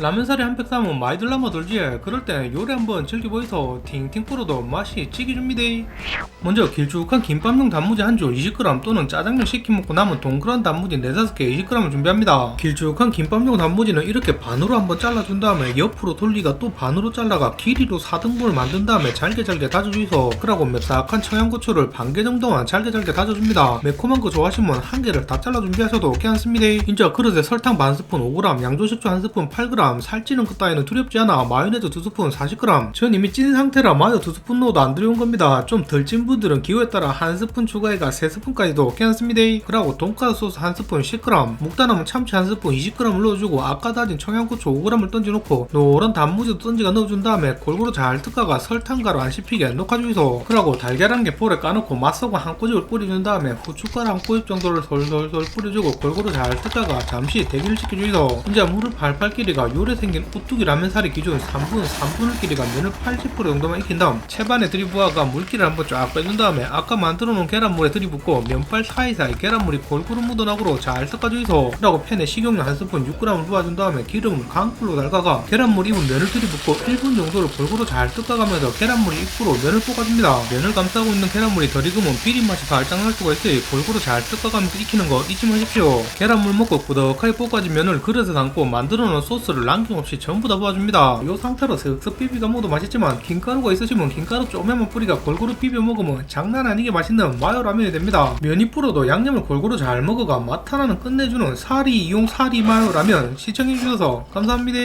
라면사리 한 팩 사면 많이 들라마 돌지 그럴 땐 요리 한번 즐겨보이소. 팅팅 불어도 맛이 찌개줍니다. 먼저 길쭉한 김밥용 단무지 한 줄 20g 또는 짜장면 시켜 먹고 남은 동그란 단무지 4, 5개 20g을 준비합니다. 길쭉한 김밥용 단무지는 이렇게 반으로 한번 잘라준 다음에 옆으로 돌리가 또 반으로 잘라가 길이로 4등분을 만든 다음에 잘게 잘게 다져주이소. 그러고 맵싹한 청양고추를 반 개 정도만 잘게 잘게 다져줍니다. 매콤한 거 좋아하시면 한 개를 다 잘라 준비하셔도 괜찮습니다. 인자 그릇에 설탕 반 스푼 5g 양조식초 한 스푼 8g 살찌는 것 따위는 두렵지 않아. 마요네즈 2스푼 40g 전 이미 찐 상태라 마요 2스푼 넣어도 안 들여온 겁니다. 좀 덜 찐 분들은 기호에 따라 한 스푼 추가해가 3스푼까지도 괜찮습니다. 그리고 돈가스 소스 한 스푼 10g 묵다남은 참치 한 스푼 20g을 넣어주고 아까 다진 청양고추 5g을 던져놓고 노란 단무지도 던지가 넣어준 다음에 골고루 잘 뜯다가 설탕가루 안 씹히게 녹아주이소 그리고 달걀 한 개 볼에 까놓고 맛소금 한 꼬집을 뿌려준 다음에 후춧가루 한 꼬집 정도를 솔솔솔 뿌려주고 골고루 잘 뜯다가 잠시 대기를 시켜주이소 이제 물을 팔팔 끼리가 요래 생긴 우뚝이 라면사리 기준 3분 3분을 끼리 가 면을 80% 정도만 익힌 다음 채반에 들이부어가 물기를 한번 쫙 빼준 다음에 아까 만들어 놓은 계란물에 들이붓고 면발 사이사이 계란물이 골고루 묻어나고로 잘 섞어주이소 그리고 팬에 식용유 한 스푼 6g을 부어준 다음에 기름을 강불로 달가가 계란물 입은 면을 들이붓고 1분 정도를 골고루 잘 뜯어가면서 계란물이 입구로 면을 볶아줍니다. 면을 감싸고 있는 계란물이 덜 익으면 비린 맛이 살짝 날 수가 있으니 골고루 잘 뜯어가면서 익히는 거 잊지 마십시오. 계란물 먹고 꾸덕하게 볶아진 면을 그릇에 담고 만들어 놓은 소스를 남김없이 전부 다 부어줍니다. 이 상태로 슥슥 비비가 먹어도 맛있지만 김가루가 있으시면 김가루 쪼매만 뿌리가 골고루 비벼 먹으면 장난 아니게 맛있는 마요 라면이 됩니다. 면이 불어도 양념을 골고루 잘 먹어가 맛 하나는 끝내주는 사리 이용 사리 마요 라면 시청해주셔서 감사합니다